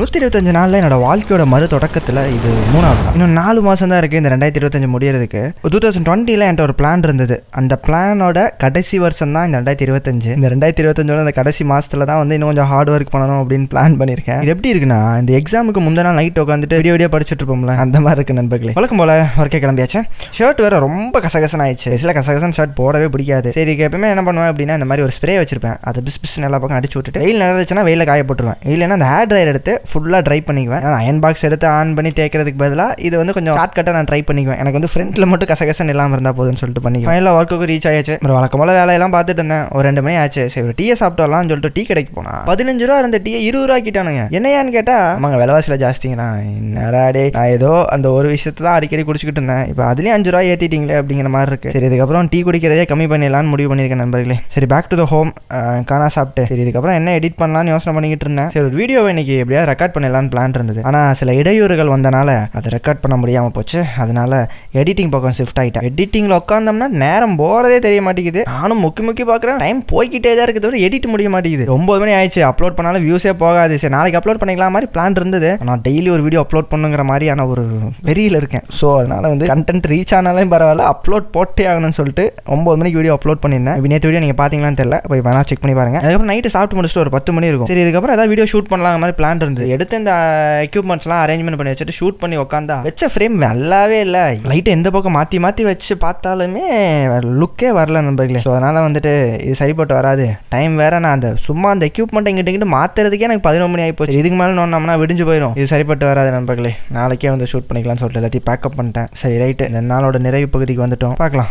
நூற்றி இருபத்தஞ்சு நாளில் என்னோட வாழ்க்கையோட மறு தொடக்கத்தில் இது மூணாவது இன்னும் நாலு மாதம் தான் இருக்குது இந்த ரெண்டாயிரத்தி இருபத்தஞ்சு முடியறதுக்கு. டூ தௌசண்ட் டுவெண்ட்டியில் என்கிட்ட ஒரு பிளான் இருந்தது. அந்த பிளானோட கடைசி வருஷம் தான் இந்த ரெண்டாயிரத்தி இருபத்தஞ்சு. இந்த ரெண்டாயிரத்தி இருபத்தஞ்சோட அந்த கடைசி மாதத்தில் தான் வந்து இன்னும் கொஞ்சம் ஹார்ட் ஒர்க் பண்ணணும் அப்படின்னு பிளான் பண்ணியிருக்கேன். இது எப்படி இருக்குன்னா இந்த எக்ஸாமுக்கு முந்தின நாள் நைட் உட்காந்துட்டு வீடியோ வீடியோ படிச்சுட்டு இருப்போம்ல அந்த மாதிரி இருக்கு நண்பர்களே. வழக்கம் போல ஒர்க்கே கிளம்பியாச்சு. ஷர்ட் வேறு ரொம்ப கசகசன் ஆயிடுச்சு சில கசகசன் ஷர்ட் போடவே பிடிக்காது. சரி எப்பவுமே என்ன பண்ணுவேன் அப்படின்னா இந்த மாதிரி ஒரு ஸ்ப்ரே வச்சிருப்பேன். அது பிஸ் பிஸ் நல்லா பக்கம் அடிச்சு விட்டுட்டு வெயில் நடந்துச்சுன்னா வெயில காய போட்டுருவேன் இல்லைன்னா அந்த ஹேர் ட்ரையர் எடுத்து ஃபுல்லாக ட்ரை பண்ணிக்குவேன். நான் அயன் பாக்ஸ் எடுத்து ஆன் பண்ணி தேய்க்கிறதுக்கு பதிலாக இது வந்து கொஞ்சம் ஷார்ட் கட்டாக நான் ட்ரை பண்ணிக்குவேன். எனக்கு வந்து ஃப்ரண்ட்டில் மட்டும் கசகசன் இல்லாமல் இருந்தால் போதும்னு சொல்லிட்டு பண்ணிக்குவேன். ஃபைனலாக ஒர்க்குக்கு ரீச் ஆயிடுச்சு அப்புறம் வழக்கம் வேலையெல்லாம் பார்த்துட்டு இருந்தேன். ஒரு ரெண்டு மணி ஆச்சு. சரி ஒரு டீயை சாப்பிட்டோம்லாம் சொல்லிட்டு டீ கடைக்கு போனால் பதினஞ்சு ரூபா இருந்த டீயை இருபது ரூபா கிட்டானுங்க என்னையான்னு கேட்டால் அவங்க விலைவாசியில் ஜாஸ்திங்கண்ணா. என்னடா டே நான் ஏதோ அந்த ஒரு விஷயத்தை தான் அடிக்கடி குடிச்சிக்கிட்டு இருந்தேன். இப்போ அதுலேயும் அஞ்சு ரூபா ஏற்றிட்டீங்களே அப்படிங்கிற மாதிரி இருக்குது சரி இதுக்கப்புறம் டீ குடிக்கிறதே கம்மி பண்ணிடலாம்னு முடிவு பண்ணியிருக்கேன் நண்பர்களே. சரி பேக் டு த ஹோம் காணா சாப்பிட்டு. சரி இதுக்கப்புறம் என்ன எடிட் பண்ணலாம்னு யோசனை பண்ணிக்கிட்டு இருந்தேன். சரி ஒரு வீடியோ இன்னைக்கு எப்படியாவது ரெக்கார்ட் பண்ணிடலான்னு பிளான் இருந்தது. ஆனால் சில இடையூறுகள் வந்தனால அதை ரெக்கார்ட் பண்ண முடியாமல் போச்சு. அதனால எடிட்டிங் பக்கம் ஷிஃப்ட் ஆகிட்டேன் எடிட்டிங்கில் உட்காந்தோம்னா நேரம் போகிறதே தெரிய மாட்டேங்குது. நானும் முக்கி முக்கி பார்க்குறேன். டைம் போய்கிட்டே தான் இருக்குது தவிர எடிட் முடிய மாட்டேங்குது. ஒம்பது மணி ஆயிடுச்சு. அப்லோட் பண்ணாலும் வியூஸே போகாது. சரி நாளைக்கு அப்லோட் பண்ணிக்கலாம் மாதிரி பிளான் இருந்தது. நான் டெய்லி ஒரு வீடியோ அப்லோட் பண்ணுங்கிற மாதிரியான ஒரு வெறியில் இருக்கேன். ஸோ அதனால வந்து கண்டென்ட் ரீச் ஆனாலும் பரவாயில்ல. அப்லோட் போட்டே ஆகணும்னு சொல்லிட்டு ஒம்பது மணிக்கு வீடியோ அப்லோட் பண்ணியிருந்தேன். நேற்று வீடியோ நீங்கள் பார்த்தீங்களான்னு தெரியல. போய் வேணா செக் பண்ணி பாருங்க. அதுக்கப்புறம் நைட்டு சாப்பிட்டு முடிச்சுட்டு ஒரு பத்து மணி இருக்கும். சரி இதுக்கப்புறம் ஏதாவது வீடியோ ஷூட் பண்ணலாம் மாதிரி பிளான் இருந்தது எடுத்து இந்த எக்யூப்மெண்ட்ஸ்லாம் அரேஞ்ச்மெண்ட் பண்ணி வச்சுட்டு ஷூட் பண்ணி உட்காந்தா வச்ச ஃப்ரேம் நல்லாவே இல்லை. லைட்டை எந்த பக்கம் மாற்றி மாற்றி வச்சு பார்த்தாலுமே லுக்கே வரல நண்பர்களே. ஸோ அதனால் வந்துட்டு இது சரிப்பட்டு வராது. டைம் வேற நான் அந்த சும்மா அந்த எக்யூப்மெண்ட் இங்கிட்ட இங்கிட்டு மாற்றுறதுக்கே எனக்கு பதினொரு மணி ஆகி போச்சு இதுக்கு மேலே நோண்டோம்னா விடிஞ்சு போயிடும் இது சரிப்பட்டு வராது நண்பர்களே. நாளைக்கே வந்து ஷூட் பண்ணிக்கலாம்னு சொல்லிட்டு எல்லாத்தையும் பேக்கப் பண்ணிட்டேன். சரி ரைட்டு இந்த நாளோட நிறைவு பகுதிக்கு வந்துட்டோம். பார்க்கலாம்.